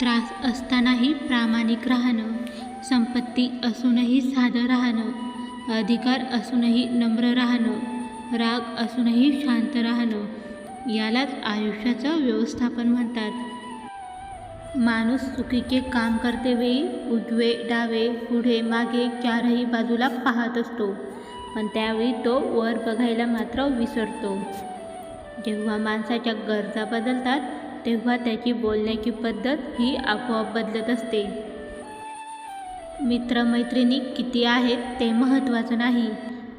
त्रास असतानाही प्रामाणिक राहणं संपत्ती असूनही साधं राहणं अधिकार असूनही नम्र राहणं राग असूनही शांत राहणं यालाच आयुष्याचं व्यवस्थापन म्हणतात. माणूस चुकीचे काम करते वेळी उजवे डावे पुढे मागे चारही बाजूला पाहत असतो पण त्यावेळी तो वर बघायला मात्र विसरतो. जेव्हा माणसाच्या गरजा बदलतात तेव्हा त्याची बोलण्याची पद्धत ही आपोआप बदलत असते. मित्रमैत्रिणी किती आहेत ते महत्त्वाचं नाही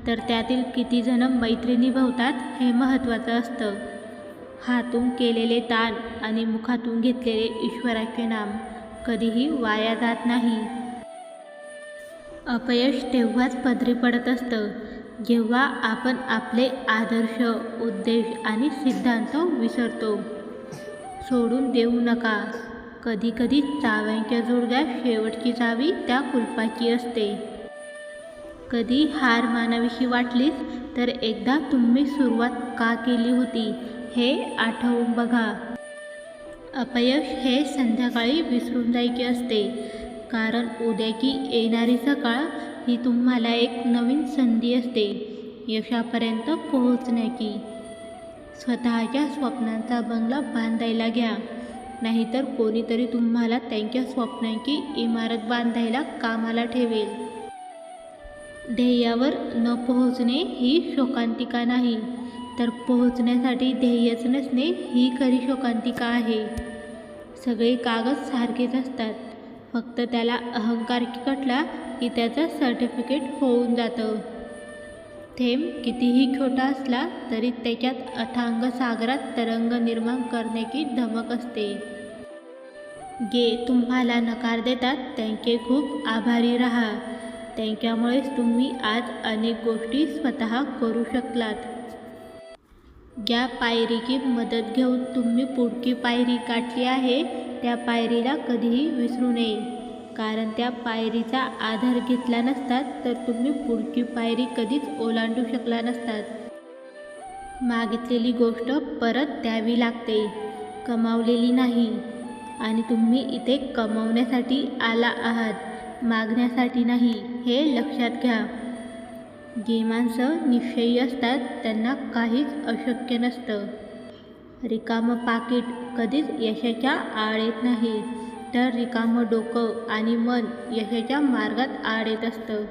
तर त्यातील किती मैत्रिणी मैत्री हे महत्त्वाचं असतं. हातून केलेले दान आणि मुखातून घेतलेले ईश्वराचे नाम कधीही वाया जात नाही. अपयश तेव्हाच पदरी पडत असतं जेव्हा आपण आपले आदर्श उद्देश आणि सिद्धांत विसरतो. सोडून देऊ नका. कधीकधी चाव्यांच्या जोडग्यात शेवटची चावी त्या कुलपाची असते. कधी हार मानाविषयी वाटलीच तर एकदा तुम्ही सुरुवात का केली होती हे आठवून बघा. अपयश हे संध्याकाळी विसरून जायचे असते कारण उद्याची येणारी सकाळ ही तुम्हाला एक नवीन संधी असते यशापर्यंत पोहोचण्याची. स्वतःच्या स्वप्नांचा बंगला बांधायला घ्या. नाहीतर कोणीतरी तुम्हाला त्यांच्या स्वप्नांची इमारत बांधायला कामाला ठेवेल. ध्येयावर न पोहोचणे ही शोकांतिका नाही तर पोहोचण्यासाठी ध्येयच नसणे ही खरी शोकांतिका आहे. सगळे कागद सारखेच असतात फक्त त्याला अहंकार चिकटला की त्याचं सर्टिफिकेट होऊन जातं. थेंब कितीही छोटा असला तरी त्याच्यात अथांग सागरात तरंग निर्माण करण्याची धमक असते. जे तुम्हाला नकार देतात. त्यांचे खूप आभारी राहा. त्यांच्यामुळेच तुम्ही आज अनेक गोष्टी स्वतः करू शकलात. ज्या पायरीची मदत घेऊन तुम्ही पुढची पायरी गाठली आहे त्या पायरीला कधीही विसरू नये. कारण त्या पायरीचा आधार घेतला नसतात तर तुम्ही पुढची पायरी कधीच ओलांडू शकला नसतात मागितलेली गोष्ट परत द्यावी लागते. कमावलेली नाही. आणि तुम्ही इथे कमावण्यासाठी आला आहात. मागण्यासाठी नाही हे लक्षात घ्या. जे माणसं निश्चयी असतात त्यांना काहीच अशक्य नसतं. रिकामं पाकिट कधीच यशाच्या आळेत येत नाही. तर रिकामं डोकं आणि मन यशाच्या मार्गात आड येत असतं.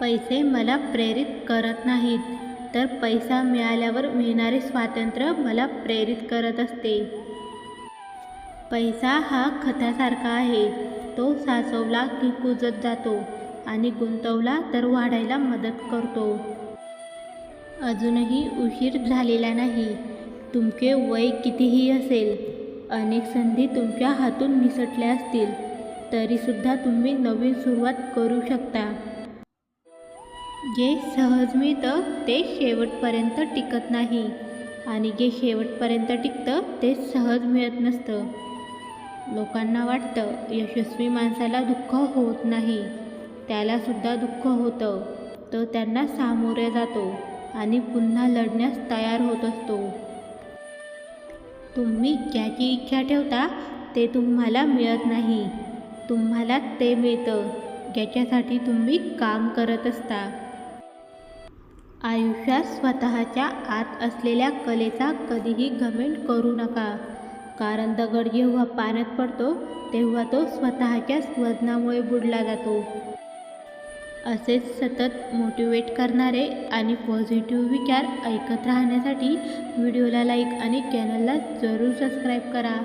पैसे मला प्रेरित करत नाहीत तर पैसा मिळाल्यावर मिळणारे स्वातंत्र्य मला प्रेरित करत असते. पैसा हा खतासारखा आहे तो साचवला की कुजत जातो आणि गुंतवला तर वाढायला मदत करतो. अजूनही उशीर झालेला नाही तुमचे वय कितीही असेल अनेक संधी तुमच्या हातून निसटल्या असतील तरीसुद्धा तुम्ही नवीन सुरुवात करू शकता. जे सहज मिळतं ते शेवटपर्यंत टिकत नाही आणि जे शेवटपर्यंत टिकतं ते सहज मिळत नसतं. लोकांना वाटतं यशस्वी माणसाला दुःख होत नाही त्यालासुद्धा दुःख होतं. तो त्यांना सामोरे जातो आणि पुन्हा लढण्यास तयार होत असतो. तुम्ही ज्याची इच्छा ठेवता ते तुम्हाला मिळत नाही. तुम्हाला ते मिळतं. ज्याच्यासाठी तुम्ही काम करत असता. आयुष्यात स्वतःच्या आत असलेल्या कलेचा कधीही घमेंट करू नका. कारण दगड जेव्हा पाण्यात पडतो तेव्हा तो स्वतःच्याच वजनामुळे बुडला जातो. असेच सतत मोटिवेट करणारे आणि पॉझिटिव्ह विचार ऐकत राहण्यासाठी व्हिडिओला लाईक आणि चॅनलला जरूर सबस्क्राईब करा.